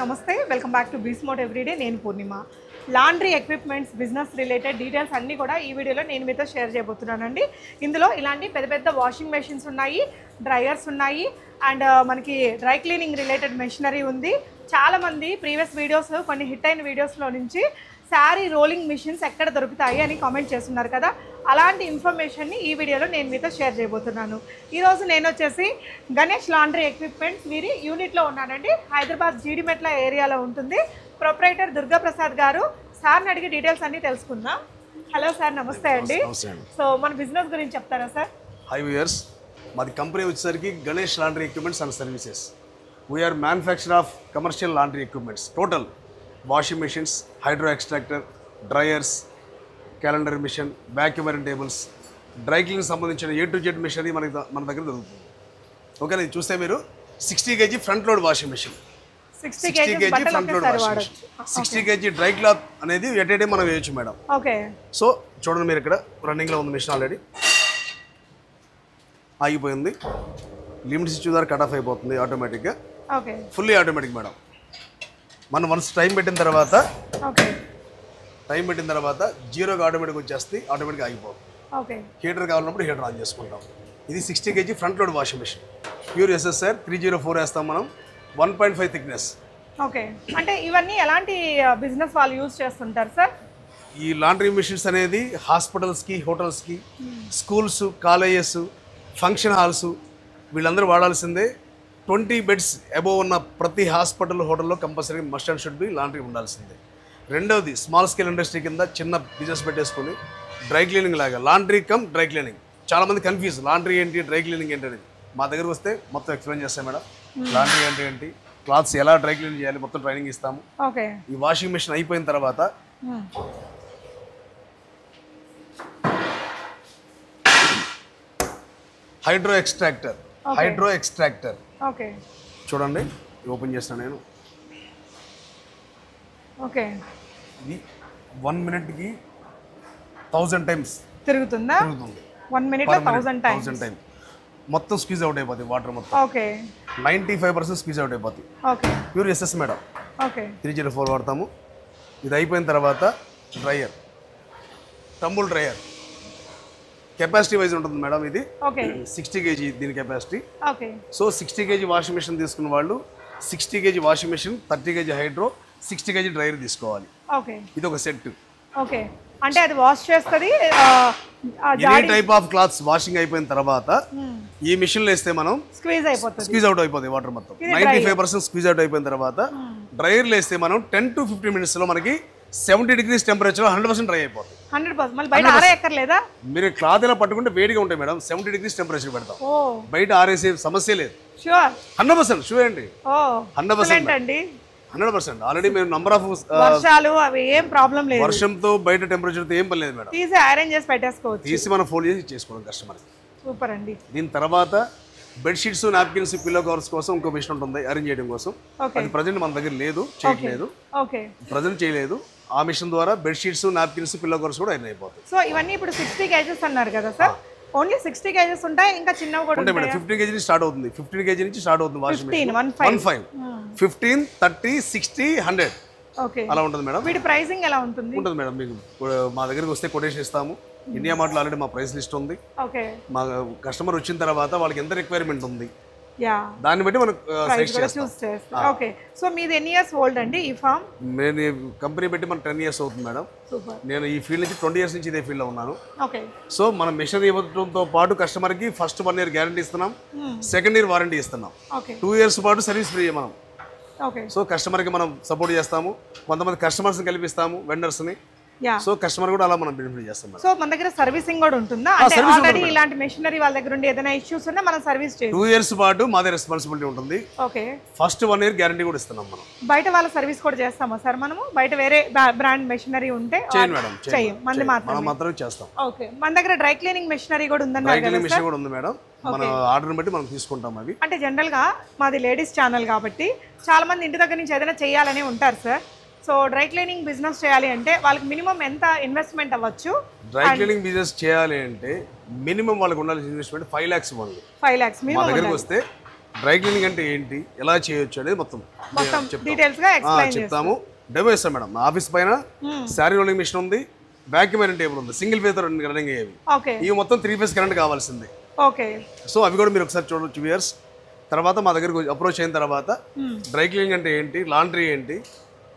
నమస్తే welcome back to బీస్మోట్ everyday. నేను Purnima. Laundry equipments business related details అన్నీ కూడా ఈ వీడియోలో నేను మీతో షేర్ చేయబోతున్నానండి. ఇందులో ఇలాంటి పెద్ద పెద్ద వాషింగ్ మెషిన్స్ ఉన్నాయి డ్రైయర్స్ ఉన్నాయి అండ్ మనకి డ్రై క్లీనింగ్ రిలేటెడ్ మెషినరీ ఉంది. చాలామంది ప్రీవియస్ వీడియోస్ కొన్ని హిట్ అయిన వీడియోస్లో నుంచి శారీ రోలింగ్ మిషన్స్ ఎక్కడ దొరుకుతాయి అని కామెంట్ చేస్తున్నారు కదా. అలాంటి ఇన్ఫర్మేషన్ని ఈ వీడియోలో నేను మీతో షేర్ చేయబోతున్నాను. ఈరోజు నేను వచ్చేసి గణేష్ లాండ్రీ ఎక్విప్మెంట్స్ వీరి యూనిట్లో ఉన్నానండి. హైదరాబాద్ జీడిమెట్ల ఏరియాలో ఉంటుంది. ప్రొపరేటర్ దుర్గాప్రసాద్ గారు. సార్ని అడిగి డీటెయిల్స్ అన్నీ తెలుసుకుందాం. హలో సార్ నమస్తే అండి. సో మన బిజినెస్ గురించి చెప్తారా సార్? హై వ్యూయర్స్ మాది కంపెనీ వచ్చేసరికి Ganesh laundry equipments and services we're manufacturer of commercial laundry equipments total washing machines hydro extractor dryers calendar machine vacuum iron tables dry clean సంబంధించిన A to Z machinery మనకి మన దగ్గర దొరుకుతుంది. ఓకేనా ఇది చూస్తే మీరు sixty KG front load washing machine sixty KG front load washing machine sixty KG dry cloth అనేది ఎట్ ఏ మనం వేయచ్చు మేడం ఓకే సో చూడండి మీరు ఇక్కడ రన్నింగ్లో ఉంది మిషన్ ఆల్రెడీ ఆగిపోయింది. లిమిట్ ద్వారా కట్ ఆఫ్ అయిపోతుంది ఆటోమేటిక్గా ఫుల్లీ ఆటోమేటిక్ మేడం మనం వన్స్ టైం పెట్టిన తర్వాత టైం పెట్టిన తర్వాత జీరోగా ఆటోమేటిక్ వచ్చేస్తుంది ఆటోమేటిక్గా ఆగిపోతుంది ఓకే. హీటర్ కావాలన్నప్పుడు హీటర్ ఆన్ చేసుకుంటాం. ఇది sixty KG front load washing machine. Pure SSR three zero four వేస్తాం మనం. One point five thickness. Okay. అంటే ఇవన్నీ ఎలాంటి బిజినెస్ వాళ్ళు యూజ్ చేస్తుంటారు సార్ ఈ లాండ్రీ మిషన్స్ అనేది హాస్పిటల్స్కి హోటల్స్కి స్కూల్స్ కాలేజెస్ ఫంక్షన్ హాల్స్ వీళ్ళందరూ వాడాల్సిందే. ట్వంటీ బెడ్స్ అబోవ్ ఉన్న ప్రతి హాస్పిటల్ హోటల్లో compulsory must and should be laundry ఉండాల్సిందే. రెండవది స్మాల్ స్కేల్ ఇండస్ట్రీ కింద చిన్న బిజినెస్ పెట్టేసుకొని డ్రై క్లీనింగ్ లాగా. Laundry come dry cleaning. చాలామంది కన్ఫ్యూజ్ లాండ్రీ ఏంటి డ్రై క్లీనింగ్ ఏంటి అనేది. మా దగ్గరకు వస్తే మొత్తం ఎక్స్ప్లెయిన్ చేస్తాం మేడం. లాండ్రీ అంటే ఏంటి? క్లాత్స్ ఎలా డ్రై క్లీన్ చేయాలి మొత్తం ట్రైనింగ్ ఇస్తాము. ఈ వాషింగ్ మిషన్ అయిపోయిన తర్వాత hydro extractor. Hydro extractor. Okay. చూడండి ఓపెన్ చేస్తాను నేను. ఓకే. ఇది వన్ మినిట్కి థౌజండ్ టైమ్స్. తిరుగుతుందా? తిరుగుతుంది. One minute thousand times. Thousand time మొత్తం స్క్వీజ్ అవుట్ అయిపోతుంది వాటర్ మొత్తం. Okay. Ninety five percent squeeze out అయిపోతుంది okay. Pure SS madam okay. Three zero four వాడతాము. ఇది అయిపోయిన తర్వాత dryer. Tumble dryer capacity wise ఉంటుంది మేడం ఇది. సిక్స్టీ కేజీ దీని capacity. Okay. So sixty KG washing machine తీసుకున్న వాళ్ళు sixty KG washing machine thirty KG hydro sixty KG dryer తీసుకోవాలి. ఓకే. ఇది ఒక సెట్. ఓకే. అంటే అది వాష్ చేస్తుంది any type of clothes washing అయిపోయిన తర్వాత ఈ మిషన్లో వేస్తే మనం స్క్వీజ్ అయిపోతుంది. స్క్వీజ్ అవుట్ అయిపోతుంది వాటర్ మొత్తం. Ninety five percent squeeze out అయిపోయిన తర్వాత డ్రైయర్లో వేస్తే మనం టెన్ టు ఫిఫ్టీన్ మినిట్స్లో మనకి seventy degrees temperature hundred percent dry అయిపోతుంది. Hundred percent. మళ్ళీ బయట ఆరే ఎక్కర్లేదా మీరు క్లాత్ ఇలా పట్టుకుంటే వేడిగా ఉంటాయి మేడం. సెవెంటీ డిగ్రీస్ టెంపరేచర్ పెడతాం. బయట ఆరేసే సమస్య లేదు. షూర్ హండ్రెడ్ పర్సెంట్ షూ అండి 100% ఎక్సలెంట్ అండి. Hundred percent. ఆల్రెడీ మేము నంబర్ ఆఫ్ వర్షాలు అవి ఏం ప్రాబ్లం లేదు. వర్షంతో బయట టెంపరేచర్తో ఏం పని లేదు మేడం. తీసి ఐరన్ చేసి పెట్టేసుకోవచ్చు. తీసి మనం ఫోల్డ్ చేసి చేసుకోవడం కస్టమర్కి సూపర్ అండి. దీని తర్వాత బెడ్షీట్స్ నాప్కిన్స్ పిల్లో కవర్స్ కోసం ఇంకో మిషన్ ఉంటుంది అరేంజ్ చేయడం కోసం. అది ప్రజెంట్ మన దగ్గర లేదు చేయట్లేదు. ఓకే. ప్రజెంట్ చేయలేదు. ఆ మిషన్ ద్వారా బెడ్షీట్స్ నాప్కిన్స్ పిల్లో కవర్స్ కూడా అరేంజ్ అయిపోతాయి. సో ఇవన్నీ ఇప్పుడు సిక్స్టీ కేజెస్ అన్నారు కదా సార్. ఓన్లీ సిక్స్టీ కేజెస్ ఉంటాయి? ఇంకా చిన్నవి కూడా ఉంటాయి మేడం. ఫిఫ్టీన్ కేజీ నుంచి స్టార్ట్ అవుతుంది. ఫిఫ్టీన్ కేజీ నుంచి స్టార్ట్ అవుతుంది washing machine. One five. Five. Fifteen thirty sixty hundred. Okay. అలా ఉంటుంది మేడం. వీటి ప్రైసింగ్ ఎలా ఉంటుంది? ఉంటుంది మేడం. మీకు మా దగ్గరికి వస్తే కొటేషన్ ఇస్తాము. ఇండియా మార్ట్లో ఆల్రెడీ మా ప్రైస్ లిస్ట్ ఉంది. ఓకే. మా కస్టమర్ వచ్చిన తర్వాత వాళ్ళకి ఎంత రిక్వైర్మెంట్ ఉంది? దాన్ని బట్టి మనం ఓకే. సో మీది ఎన్ని ఇయర్స్ ఓల్డ్ అండి ఈ ఫామ్ నేను కంపెనీ పెట్టి మనకు టెన్ ఇయర్స్ అవుతుంది మేడం. నేను ఈ ఫీల్డ్ నుంచి ట్వంటీ ఇయర్స్ నుంచి ఇదే ఫీల్డ్లో ఉన్నాను. ఓకే. సో మనం మిషన్ ఇవ్వడంతో పాటు కస్టమర్కి ఫస్ట్ వన్ ఇయర్ గ్యారంటీ ఇస్తున్నాం. సెకండ్ ఇయర్ వారంటీ ఇస్తున్నాం. టూ ఇయర్స్ పాటు సర్వీస్ ఫ్రీ మనం. సో కస్టమర్కి మనం సపోర్ట్ చేస్తాము. కొంతమంది కస్టమర్స్ని కల్పిస్తాము వెండర్స్ని సో కస్టమర్ కూడా అలా మనం బెనిఫిట్ చేస్తాం సో మన దగ్గర సర్వీసింగ్ కూడా ఉంటుందా? అంటే ఆల్రెడీ ఇలాంటి మెషినరీ వాళ్ళ దగ్గర ఉండి ఏదైనా ఇష్యూస్ ఉన్నా మనం సర్వీస్ చేయాలి టూ ఇయర్స్ పాటు మాదే రెస్పాన్సిబిలిటీ ఉంటుంది. Okay first one year guarantee కూడా ఇస్తున్నాం మనం. బయట వాళ్ళ సర్వీస్ కూడా చేస్తామా సార్ మనము? బయట వేరే బ్రాండ్ మెషినరీ ఉంటే చేయండి మేడం మంది చేయండి. మాత్రం మనం మాత్రమే చేస్తాం. ఓకే మన దగ్గర డ్రై క్లీనింగ్ మెషినరీ కూడా ఉందన్నారు కదా రైకింగ్ మిషన్ కూడా ఉంది మేడం. మన ఆర్డర్ని బట్టి మనం తీసుకుంటాం అవి. అంటే జనరల్గా మాది లేడీస్ ఛానల్ కాబట్టి చాలా మంది ఇంటి దగ్గర నుంచి ఏదైనా చేయాలని ఉంటారు sir. So dry cleaning business చేయాలి అంటే వాళ్ళకి మినిమం ఎంత ఇన్వెస్ట్మెంట్ అవ్వచ్చు? డ్రై క్లీనింగ్ బిజినెస్ చేయాలి అంటే మినిమం వాళ్ళకి ఉండాల్సిన ఇన్వెస్ట్మెంట్ ఫైవ్ ల్యాక్స్ ఇవ్వండి ఫైవ్ ల్యాక్స్ మా దగ్గరికి వస్తే డ్రై క్లీనింగ్ అంటే ఏంటి ఎలా చేయొచ్చు అనేది మొత్తం. డీటెయిల్స్గా చెప్తాము. డెమో ఇస్తాం మేడం. ఆఫీస్ పైన శారీ రోలింగ్ మిషన్ ఉంది వ్యాక్యూమ్ ఐరన్ టేబుల్ ఉంది సింగిల్ ఫేస్ రన్నింగ్ అయ్యేవి. ఇవి మొత్తం త్రీ ఫేస్ కరెంట్ కావాల్సింది. ఓకే. సో అవి కూడా మీరు ఒకసారి చూడొచ్చు వ్యూయర్స్ తర్వాత మా దగ్గరకు అప్రోచ్ అయిన తర్వాత డ్రై క్లీనింగ్ అంటే ఏంటి లాండ్రీ ఏంటి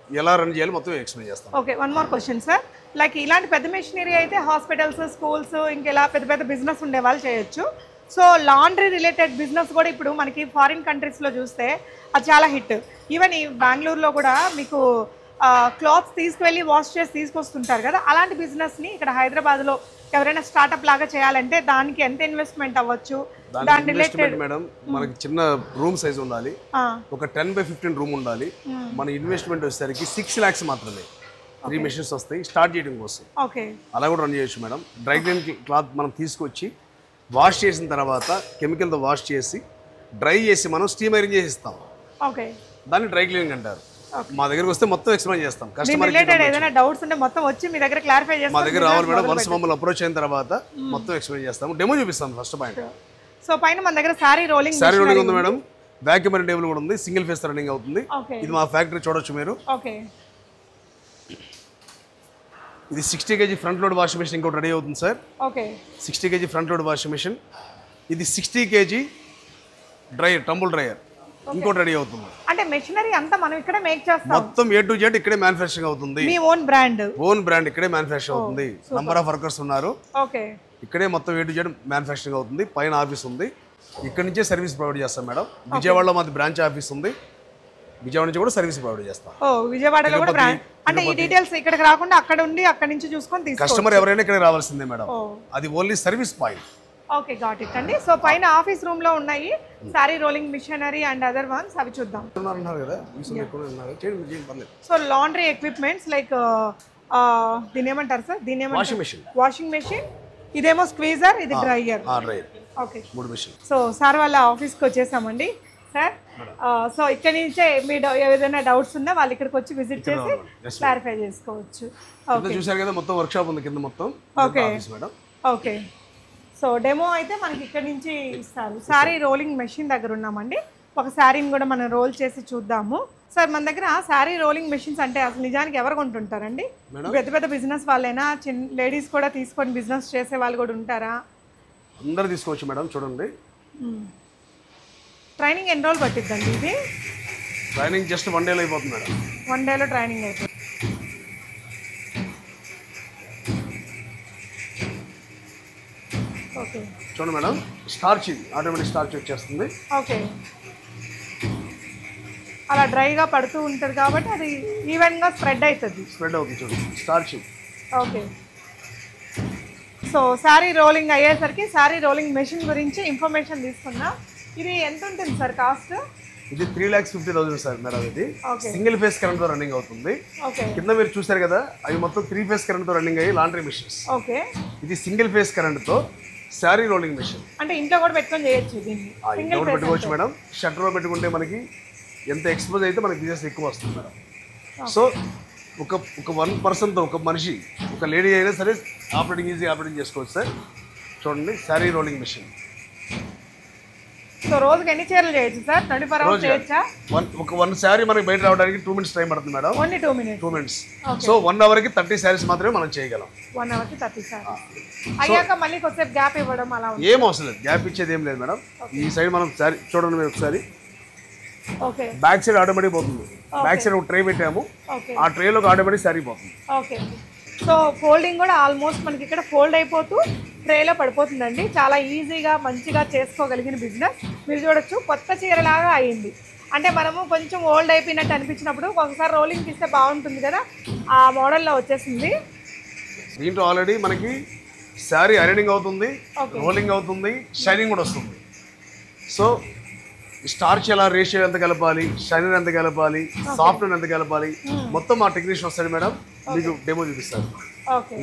ఎలా రన్ చేయాలి మొత్తం ఎక్స్ప్లెయిన్ చేస్తాం okay one more question sir like ఇలాంటి పెద్ద మెషినరీ అయితే హాస్పిటల్స్ స్కూల్స్ ఇంకెలా పెద్ద పెద్ద బిజినెస్ ఉండే వాళ్ళు చేయొచ్చు. సో లాండ్రీ రిలేటెడ్ బిజినెస్ కూడా ఇప్పుడు మనకి ఫారిన్ కంట్రీస్లో చూస్తే అది చాలా హిట్ ఈవెన్ ఈ బెంగళూరులో కూడా మీకు క్లాత్స్ తీసుకువెళ్ళి వాష్ చేసి తీసుకొస్తుంటారు కదా అలాంటి బిజినెస్ని ఇక్కడ హైదరాబాద్లో ఎవరైనా స్టార్ట్అప్ లాగా చేయాలంటే దానికి ఎంత ఇన్వెస్ట్మెంట్ అవ్వచ్చు? దాని రిలేటెడ్ మేడం మనకి చిన్న రూమ్ సైజ్ ఉండాలి. ఒక టెన్ బై ఫిఫ్టీన్ రూమ్ ఉండాలి. మన ఇన్వెస్ట్మెంట్ వచ్చేసరికి సిక్స్ ల్యాక్స్ మాత్రమే. త్రీ మెషిన్స్ వస్తాయి స్టార్ట్ చేయడం కోసం. ఓకే. అలా కూడా రన్ చేయొచ్చు మేడం. డ్రై క్లీన్ క్లాత్ మనం తీసుకొచ్చి వాష్ చేసిన తర్వాత కెమికల్తో వాష్ చేసి డ్రై చేసి మనం స్టీమ్ ఐరన్ చేసి ఇస్తాం. ఓకే. దాన్ని డ్రై క్లీనింగ్ అంటారు. మా దగ్గరకు వస్తే మొత్తం ఎక్స్ప్లెయిన్ చేస్తాం. కస్టమర్ రిలేటెడ్ ఏదైనా డౌట్స్ ఉంటే మొత్తం వచ్చి మీ దగ్గర క్లారిఫై మా చేస్తాం దగ్గర రావాలి మేడం. వన్స్ మమ్మల్ని అప్రోచ్ అయిన తర్వాత మొత్తం ఎక్స్ప్లెయిన్ చేస్తాము. డెమో చూపిస్తాం ఫస్ట్ పాయింట్ సో పైన మన దగ్గర శారీ రోలింగ్ శారీ రోలింగ్ ఉంది మేడం. వ్యాక్యూమ్ టేబుల్ కూడా ఉంది. సింగిల్ ఫేస్ రన్నింగ్ అవుతుంది. ఇది మా ఫ్యాక్టరీ చూడొచ్చు మీరు. ఓకే ఇది sixty KG front load washing machine ఇంకోటి రెడీ అవుతుంది sir okay sixty KG front load washing machine ఇది sixty KG dryer tumble dryer ఇంకోటి రెడీ అవుతుంది. అంటే మెషినరీ అంతా మనం ఇక్కడ మేక్ చేస్తాం. మొత్తం ఏ టు జెడ్ ఇక్కడే మ్యానుఫ్యాక్చరింగ్ అవుతుంది. మీ ఓన్ బ్రాండ్ ఓన్ బ్రాండ్ ఇక్కడే మ్యానుఫ్యాక్చర్ అవుతుంది. నంబర్ ఆఫ్ వర్కర్స్ ఉన్నారు. ఓకే ఇక్కడే మొత్తం ఏ టు జెడ్ మ్యానుఫ్యాక్చరింగ్ అవుతుంది. పైన ఆఫీస్ ఉంది. ఇక్కడ నుంచే సర్వీస్ ప్రొవైడ్ చేస్తాం మేడం. విజయవాడలో మాది బ్రాంచ్ ఆఫీస్ ఉంది. విజయవాడ నుంచి కూడా సర్వీస్ ప్రొవైడ్ చేస్తాం. ఓ విజయవాడలో కూడా బ్రాండ్ అంటే ఈ డీటెయిల్స్ ఇక్కడికి రాకుండా అక్కడ ఉండి అక్కడ నుంచి చూసుకొని కస్టమర్ ఎవరైనా ఇక్కడ రావాల్సిందే మేడం. ఓ అది only service point okay got it అండి. సో పైన ఆఫీస్ రూమ్లో ఉన్నాయి sari rolling machinery and other ones అవి చూద్దాం. సో లాండ్రీ ఎక్విప్మెంట్స్ లైక్ దీని ఏమంటారు సార్ దీని ఏమంటారు? వాషింగ్ మెషిన్ వాషింగ్ మెషిన్ ఇదేమో స్క్వీజర్ ఇది డ్రైయర్ రైట్ ఓకే మూడు మెషిన్ సో సార్ వాళ్ళ ఆఫీస్కి వచ్చేసామండి. సార్ సో ఇక్కడ నుంచే మీ ఏదైనా డౌట్స్ ఉన్నా వాళ్ళు ఇక్కడికి వచ్చి విజిట్ చేసి క్లారిఫై చేసుకోవచ్చు. చూసారు కదా మొత్తం వర్క్ షాప్ ఉంది కింద మొత్తం. Okay office madam okay so demo అయితే మనకి ఇక్కడ నుంచి ఇస్తారు. శారీ రోలింగ్ మెషిన్ దగ్గర ఉన్నామండి. ఒక శారీని కూడా మనం రోల్ చేసి చూద్దాము. సార్ మన దగ్గర శారీ రోలింగ్ మెషిన్స్ అంటే అసలు నిజానికి ఎవరు కొంటుంటారండి? పెద్ద పెద్ద బిజినెస్ వాళ్ళైనా చిన్న లేడీస్ కూడా తీసుకొని బిజినెస్ చేసే వాళ్ళు కూడా ఉంటారా? అందరు తీసుకోవచ్చు మేడం చూడండి. ట్రైనింగ్ ఎన్ని రోజులు పట్టిద్దండి ఇది? ట్రైనింగ్ జస్ట్ వన్ డేలో అయిపోతుంది మేడం. వన్ డేలో ట్రైనింగ్ అయిపోతుంది. చూడండి మేడం స్టార్చ్ ఇది ఆటోమేటిక్ స్టార్చ్ వచ్చేస్తుంది. ఓకే. అలా డ్రైగా పడుతూ ఉంటుంది కాబట్టి అది ఈవెన్గా స్ప్రెడ్ అవుతుంది స్ప్రెడ్ అవుతుంది చూడండి starch okay. So sari rolling అయ్యేసరికి శారీ రోలింగ్ మెషిన్ గురించి ఇన్ఫర్మేషన్ తీసుకున్నా ఇది ఎంత ఉంటుంది సార్ కాస్ట్? ఇది three lakhs fifty thousand sir madam ఇది. సింగిల్ ఫేస్ కరెంట్తో రన్నింగ్ అవుతుంది. కింద మీరు చూసారు కదా అవి మొత్తం త్రీ ఫేస్ కరెంట్తో రన్నింగ్ అయ్యి లాండ్రీ మిషన్స్ ఓకే. ఇది సింగిల్ ఫేస్ కరెంట్తో శారీ రోలింగ్ మిషన్. అంటే ఇంట్లో కూడా పెట్టుకొని చేయొచ్చు దీన్ని. ఇంట్లో పెట్టుకోవచ్చు మేడం. షట్టర్లో పెట్టుకుంటే మనకి ఎంత ఎక్స్పోజ్ అయితే మనకి బిజినెస్ ఎక్కువ వస్తుంది మేడం. సో ఒక ఒక వన్ పర్సన్తో ఒక మనిషి ఒక లేడీ అయినా సరే ఆపరేటింగ్ ఈజీ ఆపరేటింగ్ చేసుకోవచ్చు సార్. చూడండి శారీ రోలింగ్ మిషన్. సో రోజుకి ఎన్ని చీరలు చేయొచ్చు సార్? ట్వంటీ ఫోర్ అవర్స్ చేయొచ్చా? వన్ ఒక వన్ శారీ మనకి బయట రావడానికి టూ మినిట్స్ టైం పడుతుంది madam. Only two minutes two minutes so one అవర్కి thirty saris మాత్రమే మనం చేయగలం. వన్ అవర్కి థర్టీ సార్ అయ్యాక మళ్ళీ కొద్దిసేపు గ్యాప్ ఇవ్వడం అలా ఏం అవసరం లేదు. గ్యాప్ ఇచ్చేది ఏం లేదు మేడం. ఈ సైడ్ మనం శారీ చూడండి మీరు ఒకసారి. ఓకే బ్యాక్ సైడ్ ఆటోమేటిక్ పోతుంది. బ్యాక్ సైడ్ ఒక ట్రే పెట్టాము. ఆ ట్రేలోకి ఆటోమేటిక్ శారీ పోతుంది. ఓకే సో ఫోల్డింగ్ కూడా ఆల్మోస్ట్ మనకి ఇక్కడ ఫోల్డ్ అయిపోతూ ట్రేలో పడిపోతుందండి. చాలా ఈజీగా మంచిగా చేసుకోగలిగిన బిజినెస్. మీరు చూడొచ్చు కొత్త చీరలాగా అయింది. అంటే మనము కొంచెం ఓల్డ్ అయిపోయినట్టు అనిపించినప్పుడు ఒకసారి రోలింగ్ ఇస్తే బాగుంటుంది కదా. ఆ మోడల్లో వచ్చేసింది. దీంట్లో ఆల్రెడీ మనకి శారీ ఐరనింగ్ అవుతుంది. రోలింగ్ అవుతుంది షైనింగ్ కూడా వస్తుంది. సో స్టార్చ్ ఎలా రేషియో ఎంత కలపాలి షైనర్ ఎంత కలపాలి సాఫ్ట్వేర్ ఎంత కలపాలి మొత్తం మా టెక్నీషియన్ వస్తాడు మేడం మీకు డెమో చూపిస్తారు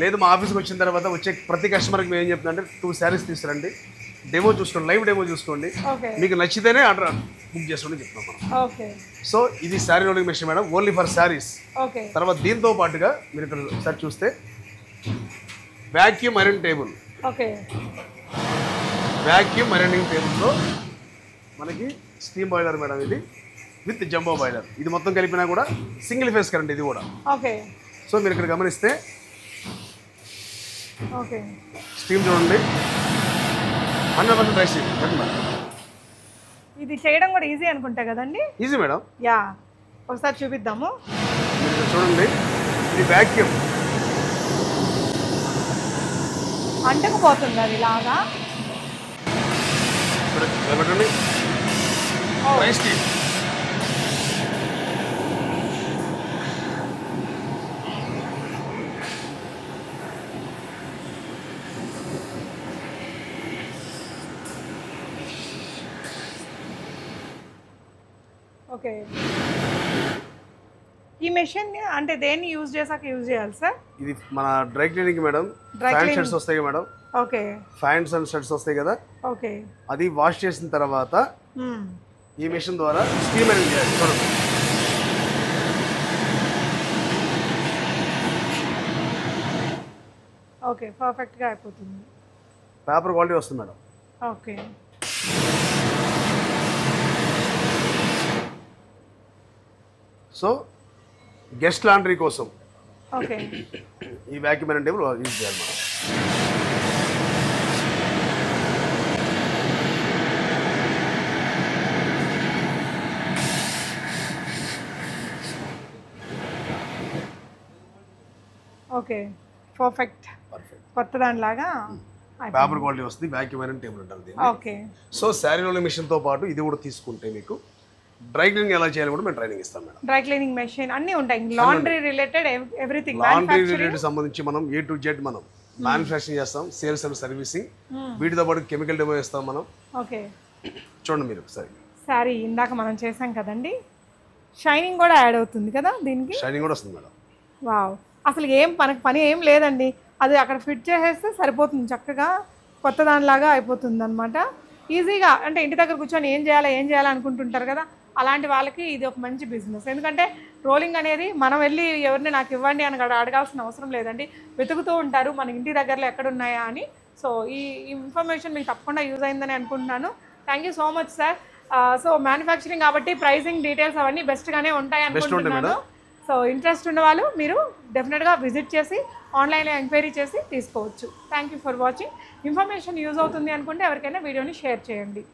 లేదు మా ఆఫీస్కి వచ్చిన తర్వాత వచ్చే ప్రతి కస్టమర్కి మేము ఏం చెప్తున్నా అంటే టూ శారీస్ తీసుకురండి డెమో చూసుకోండి లైవ్ డెమో చూసుకోండి. మీకు నచ్చితేనే ఆర్డర్ బుక్ చేసుకోండి చెప్తున్నాం మనం. ఓకే. సో ఇది sari rolling machine madam only for saris తర్వాత దీంతో పాటుగా మీరు ఇక్కడ ఒకసారి చూస్తే vacuum iron table vacuum ironing టేబుల్తో మనకి స్టీమ్ బాయిలర్ మేడం ఇది విత్ జంబో బాయిలర్ ఇది మొత్తం కలిపినా కూడా సింగిల్ ఫేస్ కరెంట్ ఇది కూడా. ఓకే. సో మీరు ఇక్కడ గమనిస్తే ఓకే. స్టీమ్ చూడండి. హండ్రెడ్ పర్సెంట్ రైస్ ఇది చేయడం కూడా ఈజీ అనుకుంటా కదండి? Easy madam yeah. ఒకసారి చూపిద్దాము. చూడండి. ఇది వ్యాక్యూమ్ అంటకుపోతుంది అది ఇలాగా. ఇక్కడ ఓకే ఈ మెషిన్ అంటే దేన్ని యూజ్ చేసాక యూజ్ చేయాలి సార్ ఇది మన dry cleaning madam. Cleaning. Shirts వస్తాయి కదా madam. Okay pants and shirts వస్తాయి కదా. ఓకే అది వాష్ చేసిన తర్వాత మ్మ్. ఈ మిషన్ ద్వారా స్టీమ్ అనేది చేయాలి. చూడండి ఓకే పర్ఫెక్ట్గా అయిపోతుంది. పేపర్ క్వాలిటీ వస్తుంది madam. Okay. So guest laundry కోసం ఓకే. ఈ వ్యాక్యూమ్ టేబుల్ యూజ్ చేయాలి మేడం. ఓకే పర్ఫెక్ట్ పర్ఫెక్ట్ కొత్త దానిలాగా పేపర్ క్వాలిటీ వస్తుంది వ్యాక్యూమ్ అనే టేబుల్ అంటారు దీన్ని ఓకే. సో శారీలోని మిషన్తో పాటు ఇది కూడా తీసుకుంటే మీకు డ్రై క్లీనింగ్ ఎలా చేయాలి కూడా మేము ట్రైనింగ్ ఇస్తాం మేడం. డ్రై క్లీనింగ్ మెషిన్ అన్నీ ఉంటాయి. Laundry related everything laundry related సంబంధించి మనం ఏ టు జెడ్ మనం మ్యానుఫ్యాక్చరింగ్ చేస్తాం సేల్స్ అండ్ సర్వీసింగ్ వీటితో పాటు కెమికల్ డెమో ఇస్తాం మనం. ఓకే. చూడండి మీరు ఒకసారి. సారీ ఇందాక మనం చేసాం కదండి. షైనింగ్ కూడా యాడ్ అవుతుంది కదా దీనికి? షైనింగ్ కూడా వస్తుంది మేడం. వావ్ అసలు ఏం మనకు పని ఏం లేదండి. అది అక్కడ ఫిట్ చేసేస్తే సరిపోతుంది. చక్కగా కొత్త దానిలాగా అయిపోతుంది అనమాట ఈజీగా అంటే ఇంటి దగ్గర కూర్చొని ఏం చేయాలి ఏం చేయాలి అనుకుంటుంటారు కదా అలాంటి వాళ్ళకి ఇది ఒక మంచి బిజినెస్. ఎందుకంటే రోలింగ్ అనేది మనం వెళ్ళి ఎవరిని నాకు ఇవ్వండి అని అక్కడ అడగాల్సిన అవసరం లేదండి. వెతుకుతూ ఉంటారు మన ఇంటి దగ్గరలో ఎక్కడ ఉన్నాయా అని. సో ఈ ఇన్ఫర్మేషన్ మీకు తప్పకుండా యూజ్ అయిందని అనుకుంటున్నాను. Thank you so much sir so manufacturing కాబట్టి ప్రైసింగ్ డీటెయిల్స్ అవన్నీ బెస్ట్గానే ఉంటాయి అనుకుంటున్నాను. సో ఇంట్రెస్ట్ ఉన్న వాళ్ళు మీరు డెఫినెట్గా విజిట్ చేసి ఆన్లైన్లో ఎంక్వైరీ చేసి తీసుకోవచ్చు. Thank you for watching information use అవుతుంది అనుకుంటే ఎవరికైనా వీడియోని షేర్ చేయండి.